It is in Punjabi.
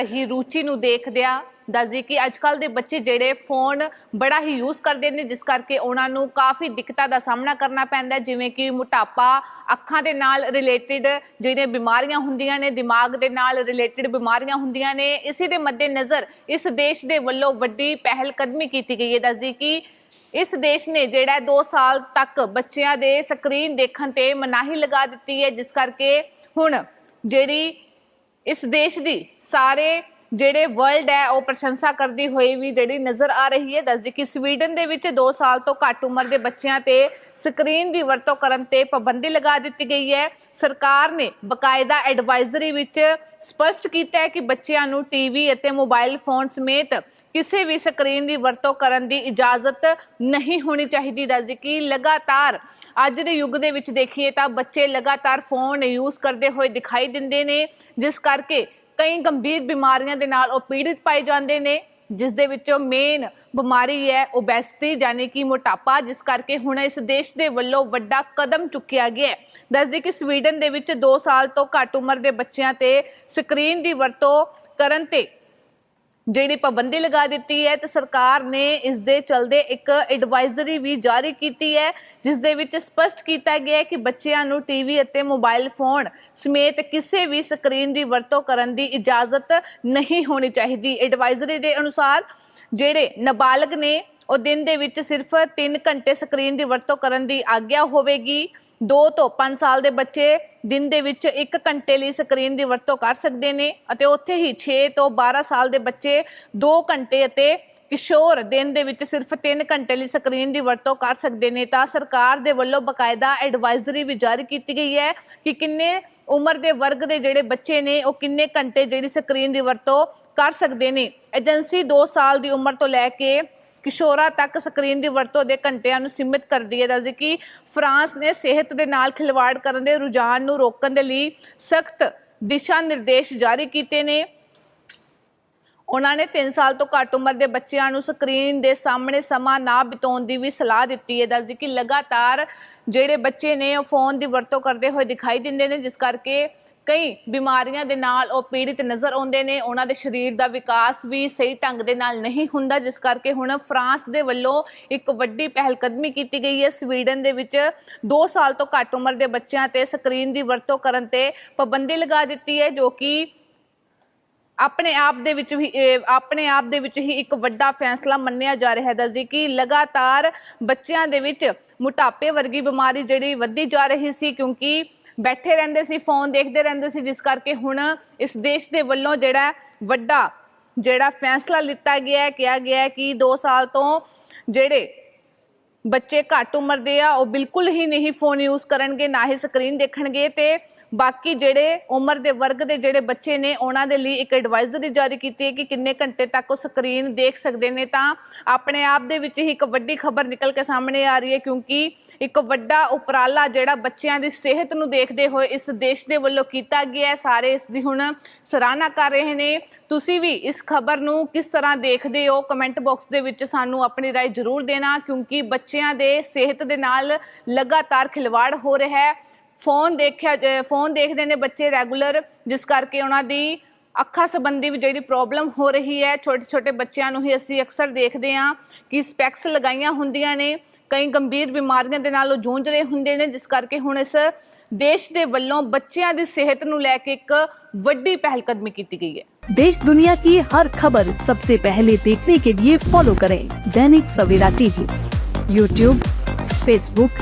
ਰਹੀ ਰੁਚੀ ਨੂੰ ਦੇਖਦਿਆਂ ਦੱਸਦੀ ਕਿ ਅੱਜਕੱਲ ਦੇ ਬੱਚੇ ਜਿਹੜੇ ਫੋਨ ਬੜਾ ਹੀ ਯੂਜ਼ ਕਰਦੇ ਨੇ, ਜਿਸ ਕਰਕੇ ਉਹਨਾਂ ਨੂੰ ਕਾਫੀ ਦਿੱਕਤਾਂ ਦਾ ਸਾਹਮਣਾ ਕਰਨਾ ਪੈਂਦਾ ਜਿਵੇਂ ਕਿ ਮੋਟਾਪਾ, ਅੱਖਾਂ ਦੇ ਨਾਲ ਰਿਲੇਟਡ ਜਿਹੜੀਆਂ ਬਿਮਾਰੀਆਂ ਹੁੰਦੀਆਂ ਨੇ, ਦਿਮਾਗ ਦੇ ਨਾਲ ਰਿਲੇਟਡ ਬਿਮਾਰੀਆਂ ਹੁੰਦੀਆਂ ਨੇ। ਇਸੇ ਦੇ ਮੱਦੇਨਜ਼ਰ ਇਸ ਦੇਸ਼ ਦੇ ਵੱਲੋਂ ਵੱਡੀ ਪਹਿਲ ਕਦਮੀ ਕੀਤੀ ਗਈ ਹੈ। ਦੱਸਦੀ ਕਿ ਇਸ ਦੇਸ਼ ਨੇ ਜਿਹੜਾ 2 ਸਾਲ ਤੱਕ ਬੱਚਿਆਂ ਦੇ ਸਕਰੀਨ ਦੇਖਣ ਤੇ ਮਨਾਹੀ ਲਗਾ ਦਿੱਤੀ ਹੈ, ਜਿਸ ਕਰਕੇ ਹੁਣ ਜਿਹੜੀ ਇਸ ਦੇਸ਼ ਦੀ ਸਾਰੇ ਜਿਹੜੇ ਵਰਲਡ ਹੈ, ਉਹ ਪ੍ਰਸ਼ੰਸਾ ਕਰਦੀ ਹੋਈ ਵੀ ਜਿਹੜੀ ਨਜ਼ਰ ਆ ਰਹੀ ਹੈ, ਦੱਸਦੀ ਕਿ ਸਵੀਡਨ ਦੇ ਵਿੱਚ 2 ਸਾਲ ਤੋਂ ਘੱਟ ਉਮਰ ਦੇ ਬੱਚਿਆਂ ਤੇ ਸਕਰੀਨ ਦੀ ਵਰਤੋਂ ਕਰਨ ਤੇ ਪਾਬੰਦੀ ਲਗਾ ਦਿੱਤੀ ਗਈ ਹੈ। ਸਰਕਾਰ ਨੇ ਬਕਾਇਦਾ ਐਡਵਾਈਜ਼ਰੀ ਵਿੱਚ ਸਪਸ਼ਟ ਕੀਤਾ ਹੈ ਕਿ ਬੱਚਿਆਂ ਨੂੰ ਟੀਵੀ ਅਤੇ ਮੋਬਾਈਲ ਫੋਨ ਸਮੇਤ ਕਿਸੇ ਵੀ ਸਕਰੀਨ ਦੀ ਵਰਤੋਂ ਕਰਨ ਦੀ ਇਜਾਜ਼ਤ ਨਹੀਂ ਹੋਣੀ ਚਾਹੀਦੀ। ਦੱਸਦੀ ਕਿ ਲਗਾਤਾਰ ਅੱਜ ਦੇ ਯੁੱਗ ਦੇ ਵਿੱਚ ਦੇਖੀਏ ਤਾਂ ਬੱਚੇ ਲਗਾਤਾਰ ਫੋਨ ਯੂਜ਼ ਕਰਦੇ ਹੋਏ ਦਿਖਾਈ ਦਿੰਦੇ ਨੇ, ਜਿਸ ਕਰਕੇ ਕਈ ਗੰਭੀਰ ਬਿਮਾਰੀਆਂ ਦੇ ਨਾਲ ਉਹ ਪੀੜਿਤ ਪਾਏ ਜਾਂਦੇ ਨੇ, ਜਿਸ ਦੇ ਵਿੱਚੋਂ ਮੇਨ ਬਿਮਾਰੀ ਹੈ ਓਬੈਸਿਟੀ ਯਾਨੀ ਕਿ ਮੋਟਾਪਾ, ਜਿਸ ਕਰਕੇ ਹੁਣ ਇਸ ਦੇਸ਼ ਦੇ ਵੱਲੋਂ ਵੱਡਾ ਕਦਮ ਚੁੱਕਿਆ ਗਿਆ ਹੈ। ਦੱਸਦੇ ਕਿ ਸਵੀਡਨ ਦੇ ਵਿੱਚ 2 ਸਾਲ ਤੋਂ ਘੱਟ ਉਮਰ ਦੇ ਬੱਚਿਆਂ ਤੇ ਸਕਰੀਨ ਦੀ ਵਰਤੋਂ ਕਰਨ ਤੇ ਜਿਹੜੀ ਪਾਬੰਦੀ ਲਗਾ ਦਿੱਤੀ ਹੈ ਤੇ ਸਰਕਾਰ ਨੇ ਇਸ ਦੇ ਚਲਦੇ ਇੱਕ ਐਡਵਾਈਜ਼ਰੀ ਵੀ ਜਾਰੀ ਕੀਤੀ ਹੈ, ਜਿਸ ਦੇ ਵਿੱਚ ਸਪਸ਼ਟ ਕੀਤਾ ਗਿਆ ਹੈ ਕਿ ਬੱਚਿਆਂ ਨੂੰ ਟੀਵੀ ਅਤੇ ਮੋਬਾਈਲ ਫੋਨ ਸਮੇਤ ਕਿਸੇ ਵੀ ਸਕਰੀਨ ਦੀ ਵਰਤੋਂ ਕਰਨ ਦੀ ਇਜਾਜ਼ਤ ਨਹੀਂ ਹੋਣੀ ਚਾਹੀਦੀ। ਐਡਵਾਈਜ਼ਰੀ ਦੇ ਅਨੁਸਾਰ ਜਿਹੜੇ ਨਾਬਾਲਗ ਨੇ, ਉਹ ਦਿਨ ਦੇ ਵਿੱਚ ਸਿਰਫ 3 ਘੰਟੇ ਸਕਰੀਨ ਦੀ ਵਰਤੋਂ ਕਰਨ ਦੀ ਆਗਿਆ ਹੋਵੇਗੀ। 2 ਤੋਂ 5 ਸਾਲ ਦੇ ਬੱਚੇ ਦਿਨ ਦੇ ਵਿੱਚ 1 ਘੰਟੇ ਲਈ ਸਕਰੀਨ ਦੀ ਵਰਤੋਂ ਕਰ ਸਕਦੇ ਨੇ ਅਤੇ ਉੱਥੇ ਹੀ 6 ਤੋਂ 12 ਸਾਲ ਦੇ ਬੱਚੇ 2 ਘੰਟੇ ਅਤੇ ਕਿਸ਼ੋਰ ਦਿਨ ਦੇ ਵਿੱਚ ਸਿਰਫ 3 ਘੰਟੇ ਲਈ ਸਕਰੀਨ ਦੀ ਵਰਤੋਂ ਕਰ ਸਕਦੇ ਨੇ। ਤਾਂ ਸਰਕਾਰ ਦੇ ਵੱਲੋਂ ਬਕਾਇਦਾ ਐਡਵਾਈਜ਼ਰੀ ਵੀ ਜਾਰੀ ਕੀਤੀ ਗਈ ਹੈ ਕਿ ਕਿੰਨੇ ਉਮਰ ਦੇ ਵਰਗ ਦੇ ਜਿਹੜੇ ਬੱਚੇ ਨੇ, ਉਹ ਕਿੰਨੇ ਘੰਟੇ ਜਿਹੜੀ ਸਕਰੀਨ ਦੀ ਵਰਤੋਂ ਕਰ ਸਕਦੇ ਨੇ। ਏਜੰਸੀ 2 ਸਾਲ ਦੀ ਉਮਰ ਤੋਂ ਲੈ ਕੇ ਕਿਸ਼ੋਰਾਂ ਤੱਕ ਸਕਰੀਨ ਦੀ ਵਰਤੋਂ ਦੇ ਘੰਟਿਆਂ ਨੂੰ ਸੀਮਿਤ ਕਰਦੀ ਹੈ। ਦੱਸਦੇ ਕਿ ਫਰਾਂਸ ਨੇ ਸਿਹਤ ਦੇ ਨਾਲ ਖਿਲਵਾੜ ਕਰਨ ਦੇ ਰੁਝਾਨ ਨੂੰ ਰੋਕਣ ਦੇ ਲਈ ਸਖਤ ਦਿਸ਼ਾ ਨਿਰਦੇਸ਼ ਜਾਰੀ ਕੀਤੇ ਨੇ। ਉਹਨਾਂ ਨੇ 3 ਸਾਲ ਤੋਂ ਘੱਟ ਉਮਰ ਦੇ ਬੱਚਿਆਂ ਨੂੰ ਸਕਰੀਨ ਦੇ ਸਾਹਮਣੇ ਸਮਾਂ ਨਾ ਬਿਤਾਉਣ ਦੀ ਵੀ ਸਲਾਹ ਦਿੱਤੀ ਹੈ। ਦੱਸਦੀ ਕਿ ਲਗਾਤਾਰ ਜਿਹੜੇ ਬੱਚੇ ਨੇ, ਉਹ ਫੋਨ ਦੀ ਵਰਤੋਂ ਕਰਦੇ ਹੋਏ ਦਿਖਾਈ ਦਿੰਦੇ ਨੇ, ਜਿਸ ਕਰਕੇ ਕਈ ਬਿਮਾਰੀਆਂ ਦੇ ਨਾਲ ਉਹ ਪੀੜਿਤ ਨਜ਼ਰ ਆਉਂਦੇ ਨੇ, ਉਹਨਾਂ ਦੇ ਸਰੀਰ ਦਾ ਵਿਕਾਸ ਵੀ ਸਹੀ ਢੰਗ ਦੇ ਨਾਲ ਨਹੀਂ ਹੁੰਦਾ, ਜਿਸ ਕਰਕੇ ਹੁਣ ਫਰਾਂਸ ਦੇ ਵੱਲੋਂ ਇੱਕ ਵੱਡੀ ਪਹਿਲ ਕਦਮੀ ਕੀਤੀ ਗਈ ਹੈ। ਸਵੀਡਨ ਦੇ ਵਿੱਚ 2 ਸਾਲ ਤੋਂ ਘੱਟ ਉਮਰ ਦੇ ਬੱਚਿਆਂ ਤੇ ਸਕਰੀਨ ਦੀ ਵਰਤੋਂ ਕਰਨ ਤੇ ਪਾਬੰਦੀ ਲਗਾ ਦਿੱਤੀ ਹੈ, ਜੋ ਕਿ ਆਪਣੇ ਆਪ ਦੇ ਵਿੱਚ ਵੀ ਆਪਣੇ ਆਪ ਦੇ ਵਿੱਚ ਹੀ ਇੱਕ ਵੱਡਾ ਫੈਸਲਾ ਮੰਨਿਆ ਜਾ ਰਿਹਾ ਹੈ। ਦੱਸਦੀ ਕਿ ਲਗਾਤਾਰ ਬੱਚਿਆਂ ਦੇ ਵਿੱਚ ਮੋਟਾਪੇ ਵਰਗੀ ਬਿਮਾਰੀ ਜਿਹੜੀ ਵੱਧਦੀ ਜਾ ਰਹੀ ਸੀ, ਕਿਉਂਕਿ ਬੈਠੇ ਰਹਿੰਦੇ ਸੀ ਫੋਨ ਦੇਖਦੇ ਰਹਿੰਦੇ ਸੀ, ਜਿਸ ਕਰਕੇ ਹੁਣ ਇਸ ਦੇਸ਼ ਦੇ ਵੱਲੋਂ ਜਿਹੜਾ ਵੱਡਾ ਜਿਹੜਾ ਫੈਸਲਾ ਲਿੱਤਾ ਗਿਆ ਹੈ, ਕਿਹਾ ਗਿਆ ਹੈ ਕਿ 2 ਸਾਲ ਤੋਂ ਜਿਹੜੇ ਬੱਚੇ ਘੱਟ ਉਮਰ ਦੇ ਆ, ਉਹ ਬਿਲਕੁਲ ਹੀ ਨਹੀਂ ਫੋਨ ਯੂਜ਼ ਕਰਨਗੇ, ਨਾ ਹੀ ਸਕਰੀਨ ਦੇਖਣਗੇ ਤੇ ਬਾਕੀ ਜਿਹੜੇ ਉਮਰ ਦੇ ਵਰਗ ਦੇ ਜਿਹੜੇ ਬੱਚੇ ਨੇ ਉਹਨਾਂ ਦੇ ਲਈ ਇੱਕ ਐਡਵਾਈਜ਼ਰੀ ਜਾਰੀ ਕੀਤੀ ਹੈ ਕਿ ਕਿੰਨੇ ਘੰਟੇ ਤੱਕ ਉਹ ਸਕਰੀਨ ਦੇਖ ਸਕਦੇ ਨੇ ਤਾਂ ਆਪਣੇ ਆਪ ਦੇ ਵਿੱਚ ਹੀ ਇੱਕ ਵੱਡੀ ਖਬਰ ਨਿਕਲ ਕੇ ਸਾਹਮਣੇ ਆ ਰਹੀ ਹੈ ਕਿਉਂਕਿ ਇੱਕ ਵੱਡਾ ਉਪਰਾਲਾ ਜਿਹੜਾ ਬੱਚਿਆਂ ਦੀ ਸਿਹਤ ਨੂੰ ਦੇਖਦੇ ਹੋਏ ਇਸ ਦੇਸ਼ ਦੇ ਵੱਲੋਂ ਕੀਤਾ ਗਿਆ ਹੈ ਸਾਰੇ ਇਸ ਦੀ ਹੁਣ ਸਰਾਹਨਾ ਕਰ ਰਹੇ ਨੇ ਤੁਸੀਂ ਵੀ ਇਸ ਖਬਰ ਨੂੰ ਕਿਸ ਤਰ੍ਹਾਂ ਦੇਖਦੇ ਹੋ ਕਮੈਂਟ ਬਾਕਸ ਦੇ ਵਿੱਚ ਸਾਨੂੰ ਆਪਣੀ رائے ਜ਼ਰੂਰ ਦੇਣਾ ਕਿਉਂਕਿ ਬੱਚਿਆਂ ਦੇ ਸਿਹਤ ਦੇ ਨਾਲ ਲਗਾਤਾਰ ਖਿਲਵਾੜ ਹੋ ਰਿਹਾ ਹੈ ਫੋਨ ਦੇਖਿਆ ਜ- ਫੋਨ ਦੇਖਦੇ ਨੇ ਬੱਚੇ ਰੈਗੂਲਰ ਜਿਸ ਕਰਕੇ ਉਹਨਾਂ ਦੀ ਅੱਖਾਂ ਸੰਬੰਧੀ ਵੀ ਜਿਹੜੀ ਪ੍ਰੋਬਲਮ ਹੋ ਰਹੀ ਹੈ ਛੋਟੇ ਛੋਟੇ ਬੱਚਿਆਂ ਨੂੰ ਹੀ ਅਸੀਂ ਅਕਸਰ ਦੇਖਦੇ ਹਾਂ ਕਿ ਸਪੈਕਸ ਲਗਾਈਆਂ ਹੁੰਦੀਆਂ ਨੇ ਕਈ ਗੰਭੀਰ ਬਿਮਾਰੀਆਂ ਦੇ ਨਾਲ ਉਹ ਜੂਝ ਰਹੇ ਹੁੰਦੇ ਨੇ ਜਿਸ ਕਰਕੇ ਹੁਣ ਇਸ ਦੇਸ਼ ਦੇ ਵੱਲੋਂ ਬੱਚਿਆਂ ਦੀ ਸਿਹਤ ਨੂੰ ਲੈ ਕੇ ਇੱਕ ਵੱਡੀ ਪਹਿਲ ਕਦਮੀ ਕੀਤੀ ਗਈ ਹੈ देश दुनिया की हर खबर सबसे पहले देखने के लिए फॉलो करें Dainik Savera TV YouTube Facebook